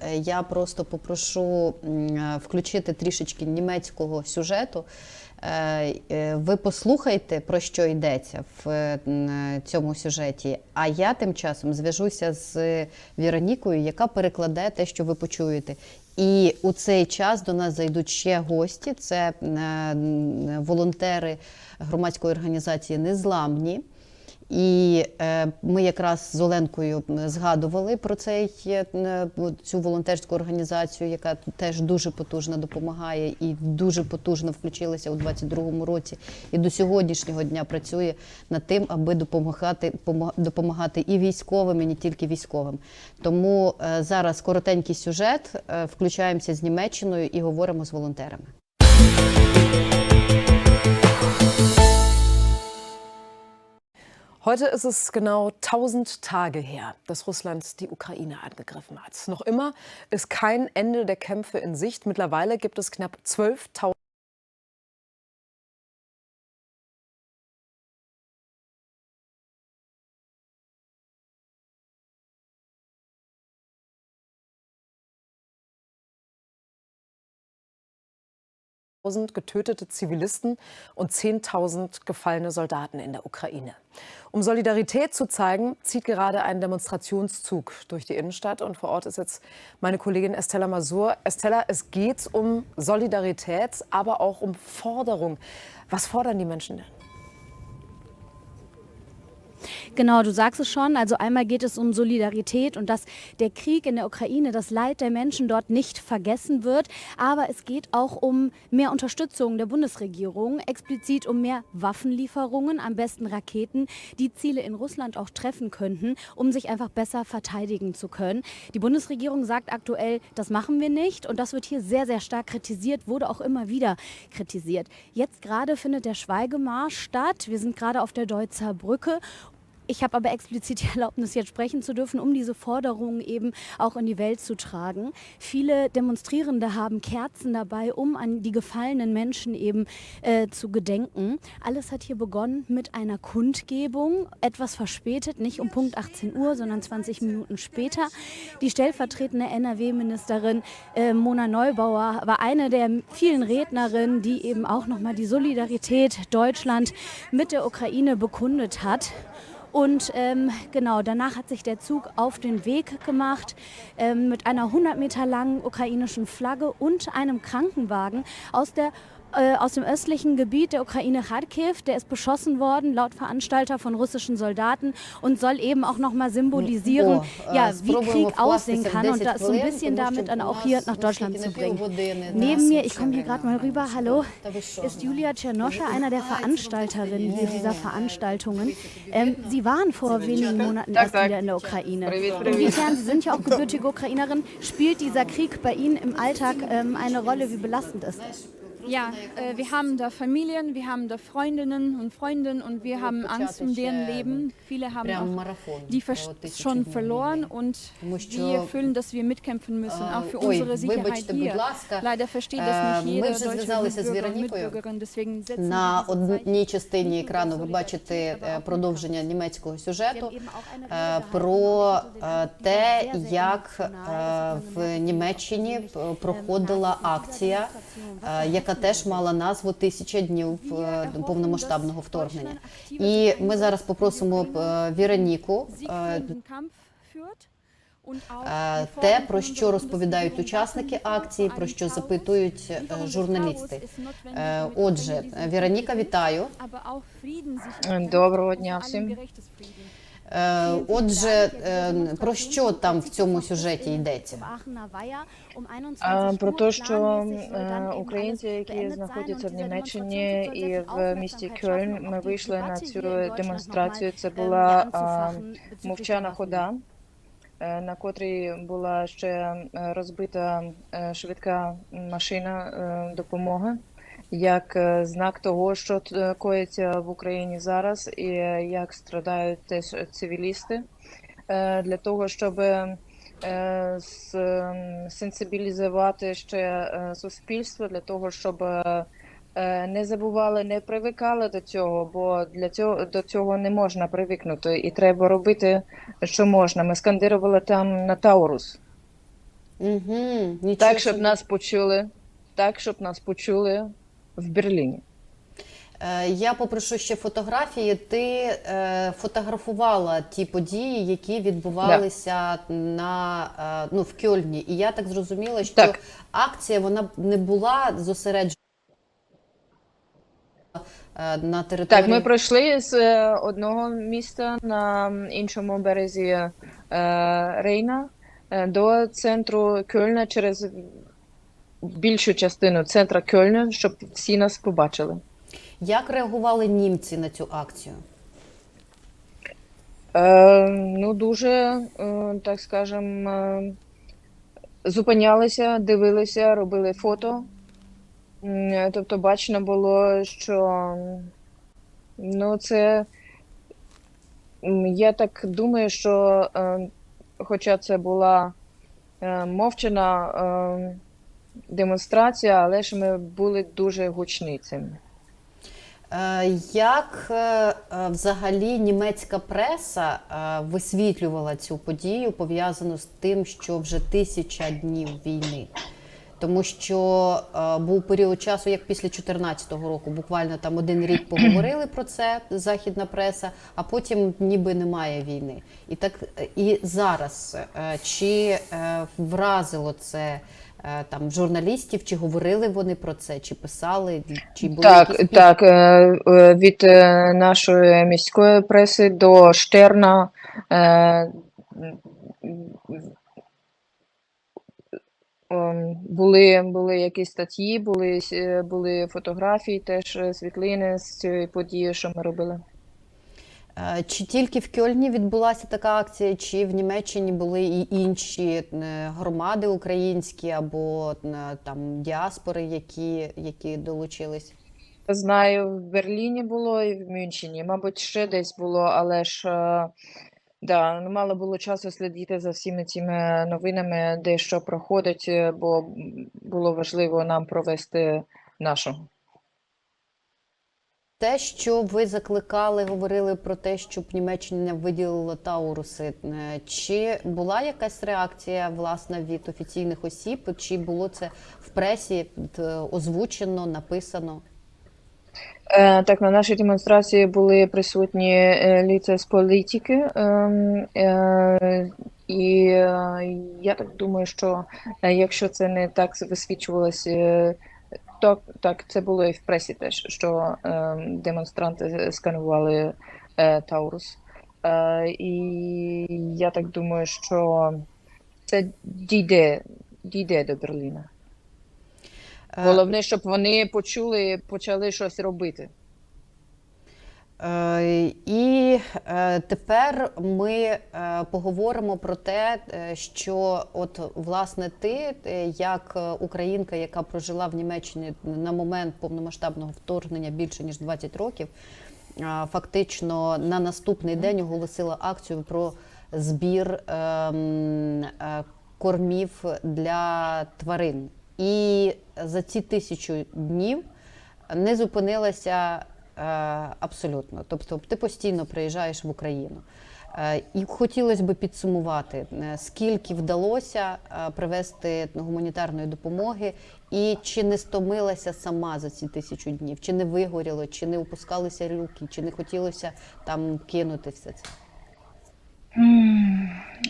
е, я просто попрошу е, включити трішечки німецького сюжету. Е, Ви послухайте, про що йдеться в цьому сюжеті. А я тим часом зв'яжуся з Віронікою, яка перекладе те, що ви почуєте. І у цей час до нас зайдуть ще гості. Це волонтери громадської організації Незламні. І е, ми якраз з Оленкою згадували про цей, е, е, цю волонтерську організацію, яка теж дуже потужно допомагає і дуже потужно включилася у 22-му році. І до сьогоднішнього дня працює над тим, аби допомагати, допомагати і військовим, і не тільки військовим. Тому зараз коротенький сюжет, включаємося з Німеччиною і говоримо з волонтерами. Heute ist es genau 1000 Tage her, dass Russland die Ukraine angegriffen hat. Noch immer ist kein Ende der Kämpfe in Sicht. Mittlerweile gibt es knapp 12.000 getötete Zivilisten und 10.000 gefallene Soldaten in der Ukraine. Um Solidarität zu zeigen, zieht gerade ein Demonstrationszug durch die Innenstadt. Und vor Ort ist jetzt meine Kollegin Estella Masur. Estella, es geht um Solidarität, aber auch um Forderung. Was fordern die Menschen denn? Genau, du sagst es schon. Also einmal geht es um Solidarität und dass der Krieg in der Ukraine, das Leid der Menschen dort nicht vergessen wird. Aber es geht auch um mehr Unterstützung der Bundesregierung, explizit um mehr Waffenlieferungen, am besten Raketen, die Ziele in Russland auch treffen könnten, um sich einfach besser verteidigen zu können. Die Bundesregierung sagt aktuell, das machen wir nicht und das wird hier sehr, sehr stark kritisiert, wurde auch immer wieder kritisiert. Jetzt gerade findet der Schweigemarsch statt. Wir sind gerade auf der Deutzer Brücke ich habe aber explizit die Erlaubnis, jetzt sprechen zu dürfen, um diese Forderungen eben auch in die Welt zu tragen. Viele Demonstrierende haben Kerzen dabei, um an die gefallenen Menschen eben äh, zu gedenken. Alles hat hier begonnen mit einer Kundgebung, etwas verspätet, nicht um Punkt 18 Uhr, sondern 20 Minuten später. Die stellvertretende NRW-Ministerin äh, Mona Neubauer war eine der vielen Rednerinnen, die eben auch nochmal die Solidarität Deutschland mit der Ukraine bekundet hat. Und ähm, genau, danach hat sich der Zug auf den Weg gemacht ähm, mit einer 100 Meter langen ukrainischen Flagge und einem Krankenwagen aus der äh, aus dem östlichen Gebiet der Ukraine Kharkiv. Der ist beschossen worden, laut Veranstalter von russischen Soldaten und soll eben auch nochmal symbolisieren, oh, ja, wie Krieg aussehen kann und das so ein bisschen damit dann auch hier nach Deutschland zu bringen. Neben mir, ich komme hier gerade mal rüber, hallo, ist Julia Tschernoscha, einer der Veranstalterinnen dieser Veranstaltungen. Ähm, Sie waren vor wenigen Monaten erst wieder in der Ukraine. Inwiefern, Sie sind ja auch gebürtige Ukrainerin, spielt dieser Krieg bei Ihnen im Alltag ähm, eine Rolle? Wie belastend ist das? Ja, äh, wir haben da Familien, wir haben da Freundinnen und Freunde und wir haben Angst um deren Leben. Viele haben auch die schon verloren und wir fühlen, dass wir mitkämpfen müssen, Äh, auch für unsere Sicherheit hier. Leider versteht Äh, das nicht jeder deutsche Mitbürger und. Mitbürgerin, deswegen setzen На одній частині екрану ви бачите е, продовження німецького сюжету е, про е, те, як е, в Німеччині проходила акція, е, яка теж мала назву Тисяча днів е, повномасштабного вторгнення. І ми зараз попросимо е, Віроніку. е, Е, Те, про що розповідають учасники акції, про що запитують е, журналісти. Е, Отже, Віроніка, вітаю. Е, доброго дня всім. Е, Отже, е, про що там в цьому сюжеті йдеться? Про те, що е, українці, які знаходяться в Німеччині і в місті Кельн, ми вийшли на цю демонстрацію. Це була мовчана хода, е, на котрій була ще розбита е, швидка машина е, допомоги. Як е, знак того, що коїться в Україні зараз, і е, як страдають теж цивілісти, Е, для того, щоб е, сенсибілізувати ще е, суспільство для того, щоб е, е, не забували, не привикали до цього, бо для цього до цього не можна привикнути, і треба робити, що можна. Ми скандирували там на Таурус. Угу, Так, щоб нас почули, так, щоб нас почули в Берліні. Е, Я попрошу ще фотографії. Ти е, фотографувала ті події, які відбувалися на е, ну в Кьольні. І я так зрозуміла, що Так. акція вона не була зосереджена на території. Так, ми пройшли з одного міста на іншому березі Рейна до центру Кьольна через більшу частину центра Кьольна, щоб всі нас побачили. Як реагували німці на цю акцію? Е, ну, дуже, е, так скажем, е, зупинялися, дивилися, робили фото. Тобто бачно було, що ну, це я так думаю, що е, хоча це була е, мовчана е, демонстрація, але ж ми були дуже гучні цим. Е, Як е, е, взагалі німецька преса висвітлювала цю подію, пов'язану з тим, що вже тисяча днів війни? Тому що був період часу, як після 2014 року, буквально там один рік поговорили про це західна преса, а потім ніби немає війни. І так і зараз чи вразило це там журналістів, чи говорили вони про це, чи писали, чи були Так, якісь так, е, е, від е, нашої міської преси до Штерна е, були, були якісь статті, були, були фотографії, теж е, світлини з цієї події, що ми робили. Е, Чи тільки в Кьольні відбулася така акція, чи в Німеччині були і інші е, громади українські або е, там діаспори, які, які долучились? Знаю, в Берліні було і в Мюнхені, мабуть, ще десь було, але ж да, ну, мало було часу слідити за всіми цими новинами, де що проходить, бо було важливо нам провести нашу. Те, що ви закликали, говорили про те, щоб Німеччина виділила Тауруси, е, чи була якась реакція власне від офіційних осіб, чи було це в пресі е, озвучено, написано? Е, Так, на нашій демонстрації були присутні е, ліця з політики, ем, і я так думаю, що якщо це не так висвічувалося, е, то так це було і в пресі теж, що е, демонстранти сканували е, Таурус. Е, І я так думаю, що це дійде, дійде до Берліна. Е, Головне, щоб вони почули, почали щось робити. Е, І е, тепер ми е, поговоримо про те, що от власне ти, як українка, яка прожила в Німеччині на момент повномасштабного вторгнення більше ніж 20 років, фактично на наступний день оголосила акцію про збір ем, кормів для тварин. І за ці тисячу днів не зупинилася абсолютно. Тобто ти постійно приїжджаєш в Україну. Е, І хотілося б підсумувати, е, скільки вдалося е, привезти гуманітарної допомоги, і чи не стомилася сама за ці тисячу днів, чи не вигоріло, чи не опускалися руки, чи не хотілося там кинути все це.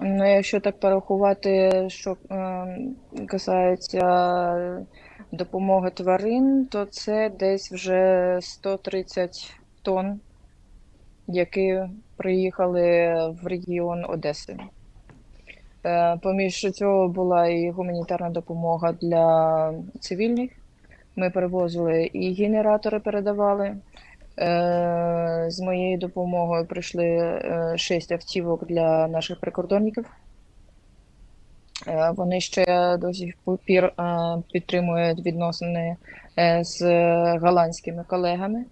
Ну, якщо так порахувати, що е, касається допомоги тварин, то це десь вже 130 тонн, які приїхали в регіон Одеси. Е, поміж цього була і гуманітарна допомога для цивільних. Ми перевозили і генератори передавали. Е, З моєю допомогою прийшли е, шість автівок для наших прикордонників. Е, Вони ще до сих пір е, підтримують відносини е, з голландськими колегами.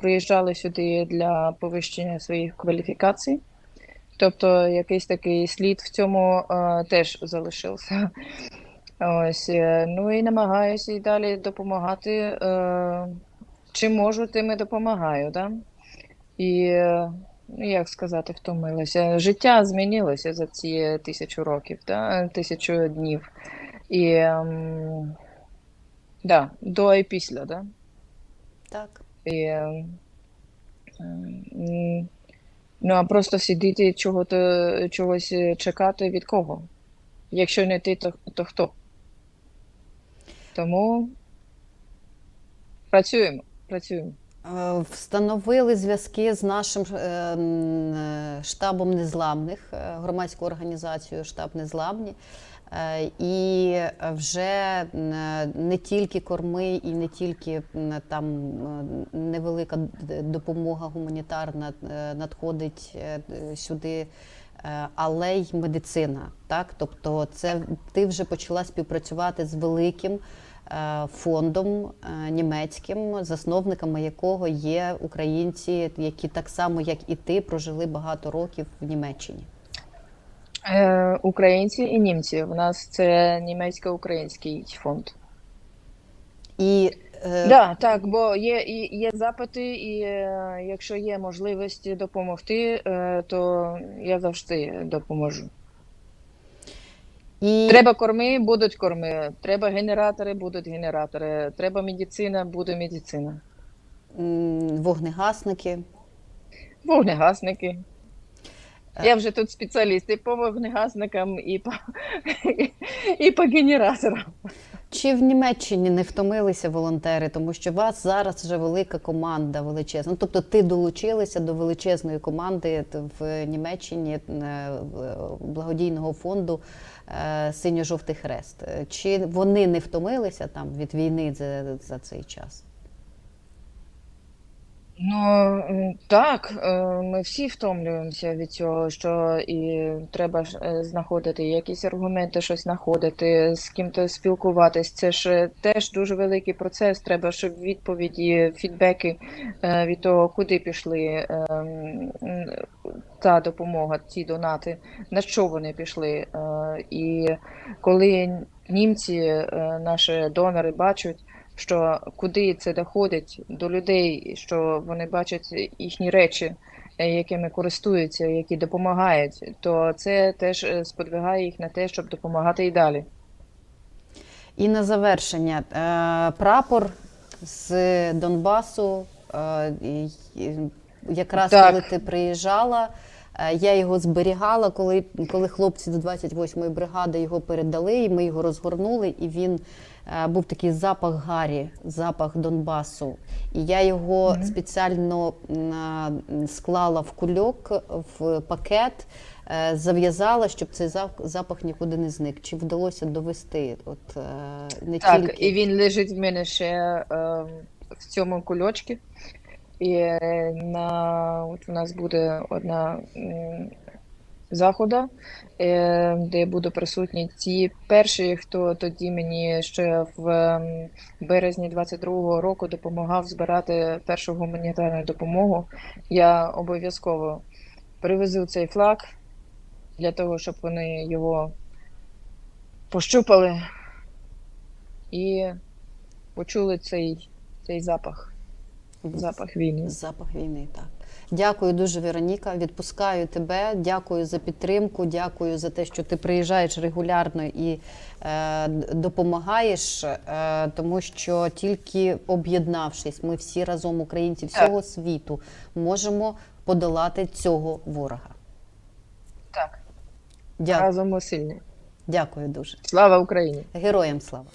Приїжджали сюди для повищення своїх кваліфікацій. Тобто якийсь такий слід в цьому теж залишився. Ось, ну і намагаюся і далі допомагати. Чим можу, тим і допомагаю. Да? І ну, як сказати, втомилася. Життя змінилося за ці тисячу років, да? тисячу днів. І ем, да, до і після, да? Так. І, ем, ну, а просто сидіти чого-то, чогось чекати від кого? Якщо не ти, то, то хто? Тому працюємо, працюємо. Е, Встановили зв'язки з нашим е, е, штабом незламних, громадською організацією Штаб Незламні. І вже не тільки корми, і не тільки там невелика допомога гуманітарна надходить сюди, але й медицина. Так? Тобто, це ти вже почала співпрацювати з великим фондом е, німецьким, засновниками якого є українці, які так само, як і ти, прожили багато років в Німеччині. Е, українці і німці. У нас це німецько-український фонд. І е, Да, так, бо є, і, є запити, і е, якщо є можливість допомогти, е, то я завжди допоможу. І Треба корми, будуть корми. Треба генератори, будуть генератори. Треба медицина, буде медицина. Вогнегасники. вогнегасники. Вогнегасники. Я вже тут спеціаліст і по вогнегасникам, і по, і по генераторам. Чи в Німеччині не втомилися волонтери, тому що у вас зараз вже велика команда величезна. Тобто ти долучилася до величезної команди в Німеччині е, благодійного фонду е, Синьо-жовтий хрест. Чи вони не втомилися там від війни за, за цей час? Ну так, е, ми всі втомлюємося від цього, що і треба е, знаходити якісь аргументи, щось знаходити, з ким-то спілкуватись. Це ж е, теж дуже великий процес. Треба, щоб відповіді, фідбеки е, від того, куди пішли е, та допомога, ті донати, на що вони пішли. Е, І коли німці, е, наші донори, бачать що куди це доходить до людей, що вони бачать їхні речі, е, якими користуються, які допомагають, то це теж е, сподвигає їх на те, щоб допомагати і далі. І на завершення е, прапор з Донбасу. Якраз Так. коли ти приїжджала, я його зберігала, коли, коли хлопці з 28-ї бригади його передали, і ми його розгорнули, і він е, був такий запах гарі, запах Донбасу. І я його спеціально м, а, склала в кульок, в пакет, е, зав'язала, щоб цей зап- запах нікуди не зник. Чи вдалося довести? От, е, не Так, тільки... і він лежить в мене ще е, в цьому кульочку. І е, на, от у нас буде одна захода, е, де буду присутні ті перші, хто тоді мені ще в березні 22-го року допомагав збирати першу гуманітарну допомогу. Я обов'язково привезу цей флаг для того, щоб вони його пощупали і почули цей, цей запах, запах війни. Запах війни, так. Дякую дуже, Вероніка. Відпускаю тебе. Дякую за підтримку. Дякую за те, що ти приїжджаєш регулярно і е, допомагаєш, е, тому що тільки об'єднавшись, ми всі разом, українці всього світу, можемо подолати цього ворога. Так, Дякую, разом ми сильні. дякую дуже. Слава Україні! Героям слава!